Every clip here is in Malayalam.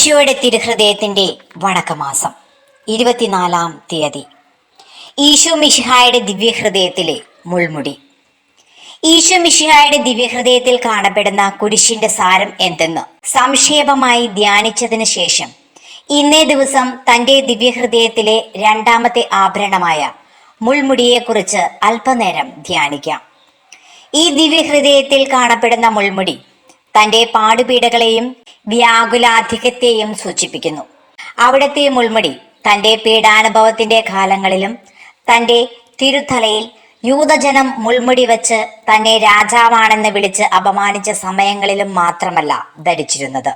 ഈശോയുടെ തിരുഹൃദയത്തിന്റെ വണക്കമാസം ഇരുപത്തിനാലാം തീയതി. ഈശോ മിശിഹായുടെ ദിവ്യഹൃദയത്തിലെ മുൾമുടി. ഈശോ മിശിഹായുടെ ദിവ്യഹൃദയത്തിൽ കാണപ്പെടുന്ന കുരിശിന്റെ സാരം എന്തെന്ന് സംക്ഷേപമായി ധ്യാനിച്ചതിന് ശേഷം ഇന്നേ ദിവസം തന്റെ ദിവ്യഹൃദയത്തിലെ രണ്ടാമത്തെ ആഭരണമായ മുൾമുടിയെക്കുറിച്ച് അല്പനേരം ധ്യാനിക്കാം. ഈ ദിവ്യഹൃദയത്തിൽ കാണപ്പെടുന്ന മുൾമുടി തന്റെ പാടുപീഡകളെയും വ്യാകുലാധിക്യത്തെയും സൂചിപ്പിക്കുന്നു. അവിടുത്തെ മുൾമുടി തന്റെ പീഡാനുഭവത്തിന്റെ കാലങ്ങളിലും തന്റെ തിരുത്തലയിൽ യൂതജനം മുൾമുടി വെച്ച് തന്നെ രാജാവാണെന്ന് വിളിച്ച് അപമാനിച്ച സമയങ്ങളിലും മാത്രമല്ല ധരിച്ചിരുന്നത്.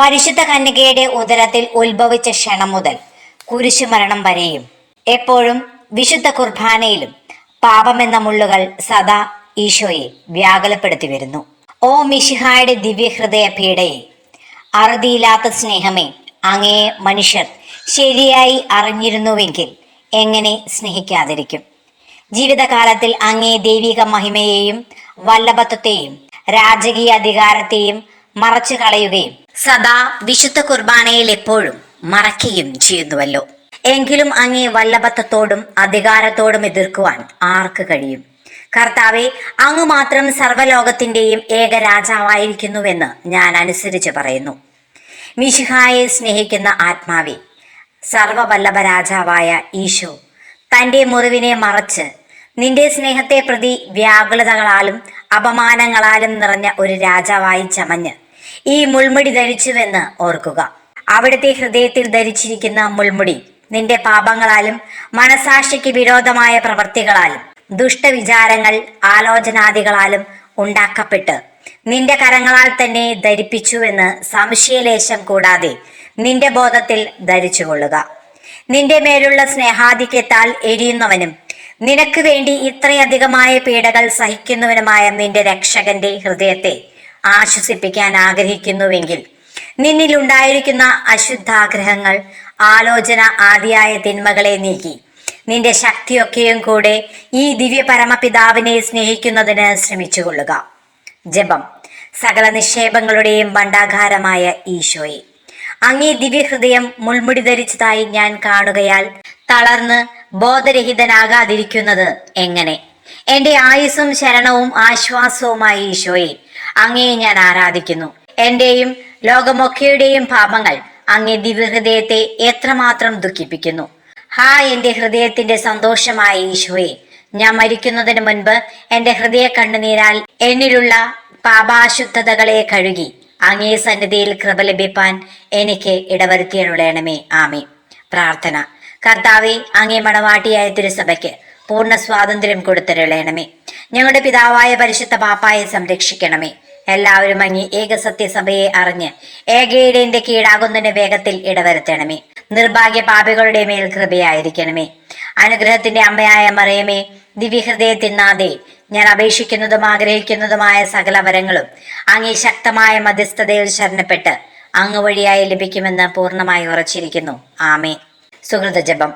പരിശുദ്ധ കന്യകയുടെ ഉദരത്തിൽ ഉത്ഭവിച്ച ക്ഷണം മുതൽ കുരിശുമരണം വരെയും എപ്പോഴും വിശുദ്ധ കുർബാനയിലും പാപമെന്ന മുള്ളുകൾ സദാ ഈശോയെ വ്യാകുലപ്പെടുത്തി വരുന്നു. ഓ മിശിഹായുടെ ദിവ്യഹൃദയ പീഡയെ അറുതിയില്ലാത്ത സ്നേഹമേ അങ്ങേ മനുഷ്യർ ശരിയായി അറിഞ്ഞിരുന്നുവെങ്കിൽ എങ്ങനെ സ്നേഹിക്കാതിരിക്കും? ജീവിതകാലത്തിൽ അങ്ങേ ദൈവിക മഹിമയെയും വല്ലഭത്വത്തെയും രാജകീയ അധികാരത്തെയും മറച്ചു കളയുകയും സദാ വിശുദ്ധ കുർബാനയിൽ എപ്പോഴും മറയ്ക്കുകയും ചെയ്യുന്നുവല്ലോ. എങ്കിലും അങ്ങേ വല്ലഭത്വത്തോടും അധികാരത്തോടും എതിർക്കുവാൻ ആർക്ക് കഴിയും? കർത്താവെ അങ്ങ് മാത്രം സർവലോകത്തിന്റെയും ഏക രാജാവായിരിക്കുന്നുവെന്ന് ഞാൻ അനുസരിച്ച് പറയുന്നു. മിശിഹായെ സ്നേഹിക്കുന്ന ആത്മാവെ സർവവല്ലഭ രാജാവായ ഈശോ തന്റെ മുറിവിനെ മറച്ച് നിന്റെ സ്നേഹത്തെ പ്രതി വ്യാകുലതകളാലും അപമാനങ്ങളാലും നിറഞ്ഞ ഒരു രാജാവായി ചമഞ്ഞ് ഈ മുൾമുടി ധരിച്ചുവെന്ന് ഓർക്കുക. അവിടുത്തെ ഹൃദയത്തിൽ ധരിച്ചിരിക്കുന്ന മുൾമുടി നിന്റെ പാപങ്ങളാലും മനസാക്ഷിക്ക് വിരോധമായ പ്രവർത്തികളാലും ദുഷ്ടവിചാരങ്ങൾ ആലോചനാദികളാലും ഉണ്ടാക്കപ്പെട്ട് നിന്റെ കരങ്ങളാൽ തന്നെ ധരിപ്പിച്ചുവെന്ന് സംശയലേശം കൂടാതെ നിന്റെ ബോധത്തിൽ ധരിച്ചുകൊള്ളുക. നിന്റെ മേലുള്ള സ്നേഹാധിക്യത്താൽ എരിയുന്നവനും നിനക്ക് വേണ്ടി ഇത്രയധികമായ പീഡകൾ സഹിക്കുന്നവനുമായ നിന്റെ രക്ഷകന്റെ ഹൃദയത്തെ ആശ്വസിപ്പിക്കാൻ ആഗ്രഹിക്കുന്നുവെങ്കിൽ നിന്നിലുണ്ടായിരിക്കുന്ന അശുദ്ധാഗ്രഹങ്ങൾ ആലോചന ആദിയായ തിന്മകളെ നീക്കി നിന്റെ ശക്തിയൊക്കെയും കൂടെ ഈ ദിവ്യ പരമപിതാവിനെ സ്നേഹിക്കുന്നതിന് ശ്രമിച്ചുകൊള്ളുക. ജപം സകല നിക്ഷേപങ്ങളുടെയും ഭണ്ഡാകാരമായ ഈശോയെ. അങ്ങേ ദിവ്യഹൃദയം മുൾമുടി ധരിച്ചതായി ഞാൻ കാണുകയാൽ തളർന്ന് ബോധരഹിതനാകാതിരിക്കുന്നത് എങ്ങനെ? എന്റെ ആയുസ്സും ശരണവും ആശ്വാസവുമായ ഈശോയെ അങ്ങേ ഞാൻ ആരാധിക്കുന്നു. എന്റെയും ലോകമൊക്കെയുടെയും പാപങ്ങൾ അങ്ങേ ദിവ്യഹൃദയത്തെ എത്രമാത്രം ദുഃഖിപ്പിക്കുന്നു? ഹാ എന്റെ ഹൃദയത്തിന്റെ സന്തോഷമായ ഈശോയെ ഞാൻ മരിക്കുന്നതിന് മുൻപ് എന്റെ ഹൃദയ കണ്ണുനീരാൽ എന്നിലുള്ള പാപാശുദ്ധതകളെ കഴുകി അങ്ങേ സന്നിധിയിൽ കൃപ ലഭിപ്പാൻ എനിക്ക് ഇടവരുത്തിയുള്ളണമേ ആമേ പ്രാർത്ഥന. കർത്താവെ അങ്ങേ മണവാട്ടിയായ തിരുസഭയ്ക്ക് പൂർണ സ്വാതന്ത്ര്യം കൊടുത്തരുളയണമേ ഞങ്ങളുടെ പിതാവായ പരിശുദ്ധ പാപ്പായെ സംരക്ഷിക്കണമേ. എല്ലാവരും അങ്ങി ഏകസത്യസഭയെ അറിഞ്ഞ് ഏകയിടേന്റെ കീഴാകുന്നതിന് വേഗത്തിൽ ഇടവരുത്തണമേ. നിർഭാഗ്യ പാപികളുടെ മേൽ കൃപയായിരിക്കണമേ. അനുഗ്രഹത്തിന്റെ അമ്മയായ മറിയമേ ദിവ്യഹൃദയത്തിനാതെ ഞാൻ അപേക്ഷിക്കുന്നതും ആഗ്രഹിക്കുന്നതുമായ സകല വരങ്ങളും അങ്ങേ ശക്തമായ മധ്യസ്ഥതയിൽ ശരണപ്പെട്ട് അങ്ങ് വഴിയായി ലഭിക്കുമെന്ന് പൂർണമായി ഉറച്ചിരിക്കുന്നു. ആമേ സുഹൃത ജപം.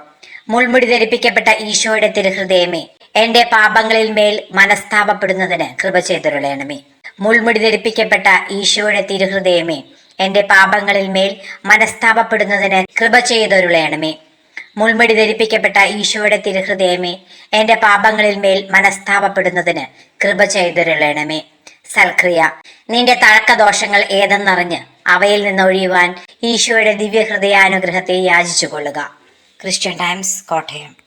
മുൾമുടി ധരിപ്പിക്കപ്പെട്ട ഈശോയുടെ തിരുഹൃദയമേ എന്റെ പാപങ്ങളിൽ മേൽ മനസ്താപപ്പെടുന്നതിന് കൃപ ചെയ്തിരുളയണമേ മുൾമുടി ധരിപ്പിക്കപ്പെട്ട ഈശോയുടെ തിരുഹൃദയമേ എന്റെ പാപങ്ങളിൽ മേൽ മനസ്താപപ്പെടുന്നതിന് കൃപ ചെയ്തൊരുളയണമേ മുൾമുടി ധരിപ്പിക്കപ്പെട്ട ഈശോയുടെ തിരുഹൃദയമേ എന്റെ പാപങ്ങളിൽ മേൽ മനസ്താപപ്പെടുന്നതിന് കൃപ ചെയ്തൊരുളയണമേ സൽക്രിയ നിന്റെ തഴക്കദോഷങ്ങൾ ഏതെന്നറിഞ്ഞ് അവയിൽ നിന്ന് ഒഴിയുവാൻ ഈശോയുടെ ദിവ്യഹൃദയാനുഗ്രഹത്തെ യാചിച്ചുകൊള്ളുക. Christian Times Kottayam.